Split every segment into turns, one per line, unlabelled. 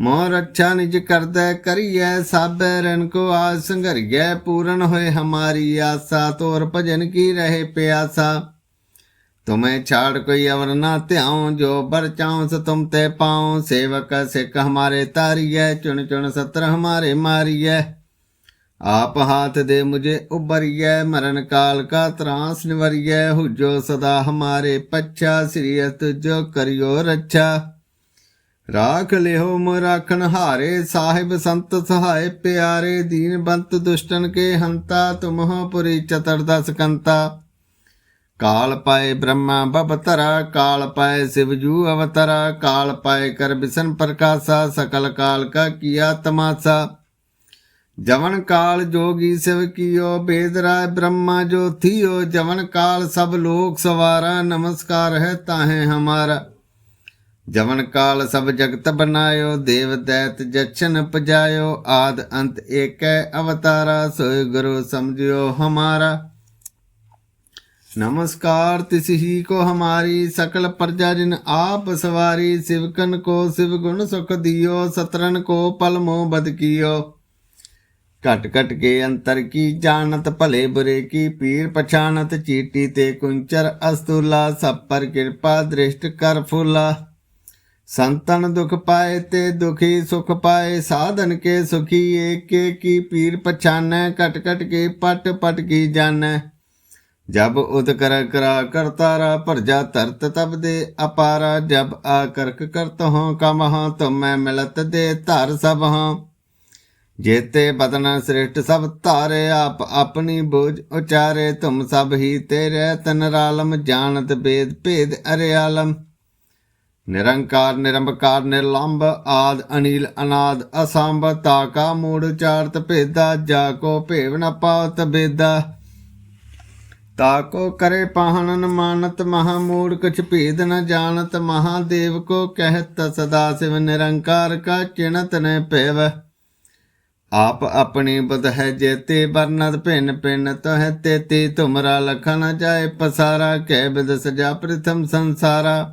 ਮੋਹ ਅੱਛਾ ਨਿਜ ਕਰਦਾ ਕਰੀਐ, ਸਾਬੈ ਰਨ ਕੋ ਆ ਸੰਘਰੀਐ, ਪੂਰਨ ਹੋਏ ਹਮਾਰੀ ਆਸਾ, ਤੋਰ ਭਜਨ ਕੀ ਰਹੇ ਪਿਆਸਾ। ਤੁਮੇ ਛਾੜ ਕੋਈ ਅਵਰ ਨਾ ਧਿਆਉ, ਜੋ ਬਰ ਚਾਉ ਸ ਤੁਮ ਤੇ ਪਾਉ। ਸੇਵਕ ਸਿੱਖ ਹਮਾਰੇ ਤਾਰੀਐ, ਚੁਣ ਚੁਣ ਸਤਰ ਹਮਾਰੇ ਮਾਰੀਐ। ਆਪ ਹਾਥ ਦੇ ਮੁਝੇ ਉਬਰੀਐ ਮਰਨ ਕਾਲ ਕਾ ਤਰਾਸ ਨਿਵਰੀਐ। ਹੁਜੋ ਸਦਾ ਹਮਾਰੇ ਪੱਛਾ ਸ੍ਰੀਅਤ ਜੋ ਕਰਿਓ ਰੱਛਾ। ਰਾਖ ਲਿਓ ਮੋ ਰਾਖਣ ਹਾਰੇ ਸਾਹਿਬ ਸੰਤ ਸਹਾਇ ਪਿਆਰੇ ਦੀਨ ਬੰਤ ਦੁਸ਼ਟਨ ਕੇ ਹੰਤਾ ਤੁਮਹੁ ਪੁਰੀ ਚਤੁਰਦਸ ਕੰਤਾ ਕਾਲ ਪਾਏ ਬ੍ਰਹਮਾ ਬਬਤਰਾ ਕਾਲ ਪਾਏ ਸਿਵਜੂ ਅਵਤਰਾ ਕਾਲ ਪਾਏ ਕਰ ਬਿਸ਼ਨ ਪ੍ਰਕਾਸ਼ਾ ਸਕਲ ਕਾਲ ਕਾ ਕੀਆ ਤਮਾਸਾ ਜਵਨ ਕਾਲ ਜੋਗੀ ਸਿਵ ਕੀਓ ਬੇਦ ਰਾਏ ਬ੍ਰਹਮਾ ਜੋ ਥੀਓ ਜਵਨ ਕਾਲ ਸਭ ਲੋਕ ਸਵਾਰਾ ਨਮਸਕਾਰ ਹੈ ਤਾਹੇ ਹਮਾਰਾ ਜਵਨ ਕਾਲ ਸਭ ਜਗਤ ਬਨਾਇਓ ਦੇਵ ਦੈਤ ਜਛਨ ਪਜਾਇਓ ਆਦ ਅੰਤ ਏਕੈ ਅਵਤਾਰਾ ਸੋਇ ਗੁਰੂ ਸਮਝਿਓ ਹਮਾਰਾ नमस्कार तिस ही को हमारी सकल प्रजा जिन आप सवारी शिवकन को शिव गुण सुख दियो सतरन को पल मोह बद कियो घट घट के अंतर की जानत भले बुरे की पीर पछानत चीटी ते कुंचर अस्तुला सब पर कृपा दृष्ट कर फूला ਸੰਤਨ ਦੁਖ ਪਾਏ ਤੇ ਦੁਖੀ ਸੁਖ ਪਾਏ, ਸਾਧਨ ਕੇ ਸੁਖੀ, ਏਕੇ ਕੀ ਪੀਰ ਪਛਾਨੈ, ਘਟ ਘਟ ਕੇ ਪਟ ਪਟ ਕੀ ਜਾਣੈ। ਜਬ ਉਦ ਕਰ ਕਰਾ ਕਰਤਾਰਾ ਭਰਜਾ ਧਰਤ ਤਬ ਦੇ ਅਪਾਰਾ, ਜਬ ਆ ਕਰਕ ਕਰਤ ਹੋ ਕਮਹ ਤੁਮੈ ਮਿਲਤ ਦੇ ਧਰ ਸਭ ਹਾਂ। ਜੇਤੇ ਬਦਨ ਸ੍ਰਿਸ਼ਟ ਸਭ ਧਾਰੇ, ਆਪ ਆਪਣੀ ਬੋਝ ਉਚਾਰੇ, ਤੁਮ ਸਭ ਹੀ ਤੇਰੇ, ਤਨ ਰਾਲਮ ਜਾਣਤ ਭੇਦ ਭੇਦ ਅਰੇ ਆਲਮ ਨਿਰੰਕਾਰ, ਨਿਰੰਬਕਾਰ ਨਿਰਲੰਭ ਆਦ, ਅਨੀਲ, ਅਨਾਦ, ਅਸੰਭ ਤਾ ਕਾ ਮੂੜ, ਚਾਰਤ, ਭੇਦਾ, ਜਾ ਕੋ ਭੇਵ ਨ ਪਾਉਤ ਬੇਦਾ। ਤਾ ਕੋ ਕਰੇ ਪਾਹਣਨ ਮਾਨਤ ਮਹਾ ਮੂੜ ਕਛ ਭੇਦ ਨ ਜਾਣਤ ਮਹਾਦੇਵ ਕੋ ਕਹਿ ਕਹਿਤ ਸਦਾ ਸਿਵ ਨਿਰੰਕਾਰ ਕਾ ਚਿਣਤ ਨੇ ਭੇਵ। ਆਪ ਆਪਣੀ ਬੁੱਧ ਹੈ ਜੇਤੇ ਵਰਨਤ ਭਿੰਨ ਪਿੰਨ ਤਹ ਤੇਤੀ ਤੁਮਰਾ ਲਖਣ ਜਾਏ ਪਸਾਰਾ, ਕਹਿ ਬਿਦ ਜਾ ਪ੍ਰਥਮ ਸੰਸਾਰਾ।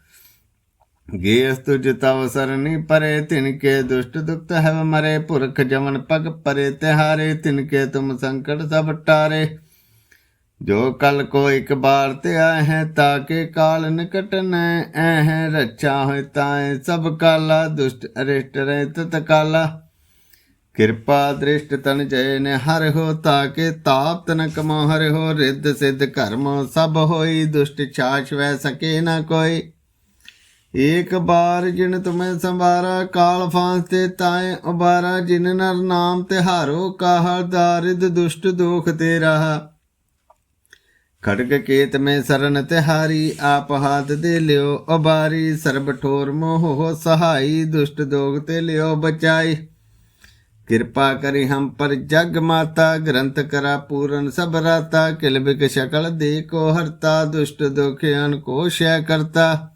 ਗੇਸ ਤੁਜ ਤਵ ਸਰਨੀ ਪਰੇ ਤਿਨਕੇ ਦੁਸ਼ਟ ਦੁਖਤ ਹੈ ਮਰੇ ਪੁਰਖ ਜਮਨ ਪਗ ਪਰੇ ਤਿਹਾਰੇ ਤਿਨਕੇ ਤੁਮ ਸੰਕਟ ਸਭ ਟਾਰੇ। ਜੋ ਕਲ ਕੋ ਇੱਕ ਬਾਰ ਤੇ ਆਏ ਹੈ ਤਾਕੇ ਕਾਲ ਨਿਕਟ ਨੈ ਐ ਹੈ ਰੱਛਾ ਹੋਇ ਤਾਏ ਸਭ ਕਾਲਾ ਦੁਸ਼ਟ ਅਰਿਸ਼ਟ ਰਹਿ ਤਤ ਕਾਲਾ ਕਿਰਪਾ ਦ੍ਰਿਸ਼ਟ ਤਨ ਜੈ ਨੇ ਹਰ ਹੋ ਤਾਕੇ ਤਾਪ ਤਨ ਕਮੋ ਹਰ ਹੋ ਰਿੱਧ ਸਿੱਧ ਕਰਮ ਸਭ ਹੋਈ ਦੁਸ਼ਟ ਛਾਛ ਵੈ ਸਕੇ ਨਾ ਕੋਈ। ਏਕ ਬਾਰ ਜਿਨ ਤੁਮੈ ਸੰਵਾਰਾ, ਕਾਲ ਫਾਂਸ ਤੇ ਤਾਏ ਉਬਾਰਾ, ਜਿਨ ਨਰ ਨਾਮ ਤੇ ਹਾਰੋ ਕਾਹਰ ਦਾਰਿਦ ਦੁਸ਼ਟ ਦੋਖ ਤੇ ਰਹਾ। ਖੜਗ ਕੇਤ ਮੈਂ ਸਰਨ ਤਿਹਾਰੀ, ਆਪ ਹਾਥ ਦੇ ਲਿਓ ਉਬਾਰੀ, ਸਰਬ ਠੋਰ ਮੋਹ ਸਹਾਈ, ਦੁਸ਼ਟ ਦੋਖ ਤੇ ਲਿਓ ਬਚਾਈ। ਕਿਰਪਾ ਕਰੀ ਹਮ ਪਰ ਜਗ ਮਾਤਾ, ਗ੍ਰੰਥ ਕਰਾ ਪੂਰਨ ਸਭ ਰਾਤਾ, ਕਿਲਬਿਕ ਸ਼ਕਲ ਦੇ ਕੋ ਹਰਤਾ, ਦੁਸ਼ਟ ਦੋਖਿਆਨ ਕੋ ਸ਼ੈ ਕਰਤਾ।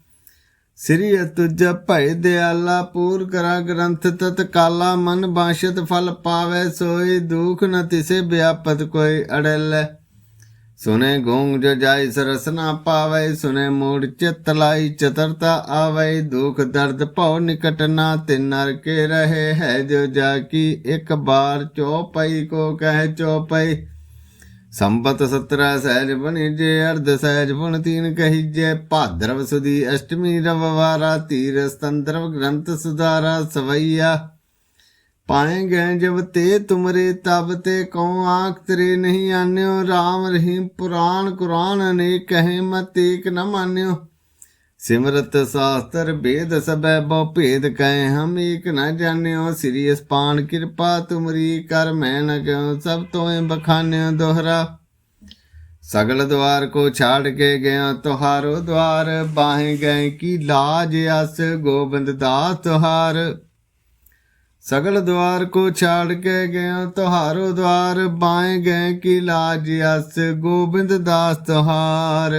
ਸ੍ਰੀ ਤੁਜ ਭੈ ਦਿਆਲਾ ਪੂਰ ਕਰਾ ਗ੍ਰੰਥ ਤਤ ਕਾਲਾ ਮਨ ਬਾਸ਼ਤ ਫਲ ਪਾਵੇ ਸੋਈ ਦੁਖ ਨ ਤਿਸੇ ਵਿਆਪਤ ਕੋਈ ਅੜਲ। ਸੁਨੇ ਗੂੰਗ ਜੋ ਜਾਈ ਸਰਸ ਪਾਵੇ, ਸੁਨੇ ਮੂੜ ਚਿਤ ਲਾਈ ਚਤਰਤਾ ਆਵੇ, ਦੁਖ ਦਰਦ ਭਉ ਨਿਕਟ ਨਾ ਤਿਨਰ ਕੇ ਰਹੇ ਹੈ ਜੋ ਜਾ ਕੀ ਇੱਕ ਬਾਰ ਚੋਪਈ ਕੋ ਕਹਿ ਚੋਪਈ ਸੰਬਤ 17 ਸਹਿਜ ਬਣੀ ਅਰਧ ਸਹਿਜ ਬੁਣ ਤੀਨ ਕਹੀ ਜੇ ਭਾਦਰਵ ਸੁਦੀ ਅਸ਼ਟਮੀ ਰਵਵਾਰਾ ਤੀਰ ਸਤੰਦਰਵ ਗ੍ਰੰਥ ਸੁਧਾਰਾ ਸਵਈਆ। ਪਾਏ ਗਏ ਜਬ ਤੇ ਤੁਮਰੇ, ਤਬ ਤੇ ਕਉ ਆਖ ਤੇਰੇ ਨਹੀਂ ਆਨਿਓ। RAM ਰਹੀਮ ਪੁਰਾਣ ਕੁਰਾਨ ਨੇ ਕਹੇ ਮਤ ਏਕ ਨ ਮਾਨਿਓ। ਸਿਮਰਤ ਸਾਸਤਰ ਭੇਦ ਸਭੈ ਬਹੁ ਭੇਦ ਕਹੇ ਹਮ ਏਕ ਨ ਜਾਣਿਓ, ਸ੍ਰੀ ਅਸਪਾਨ ਕਿਰਪਾ ਤੁਮਰੀ ਕਰ ਮੈਂ ਨ ਕਿਉ ਸਭ ਤੋਏ ਬਖਾਨਿਓ ਦੋਹਰਾ। ਸਗਲ ਦਵਾਰ ਕੋ ਛਾੜ ਕੇ ਗਿਆ ਤੁਹਾਰੋ ਦਵਾਰ ਬਾਹੇ ਗਏ ਕੀ ਲਾਜ ਅਸ ਗੋਬਿੰਦ ਦਾਸ ਤੁਹਾਰ। ਸਗਲ ਦਵਾਰ ਕੋ ਛਾੜ ਕੇ ਗਿਆ ਤੁਹਾਰੋ ਦਵਾਰ ਬਾਹੇ ਗਏ ਕੀ ਲਾਜ ਅਸ ਗੋਬਿੰਦ ਦਾਸ ਤੁਹਾਰ।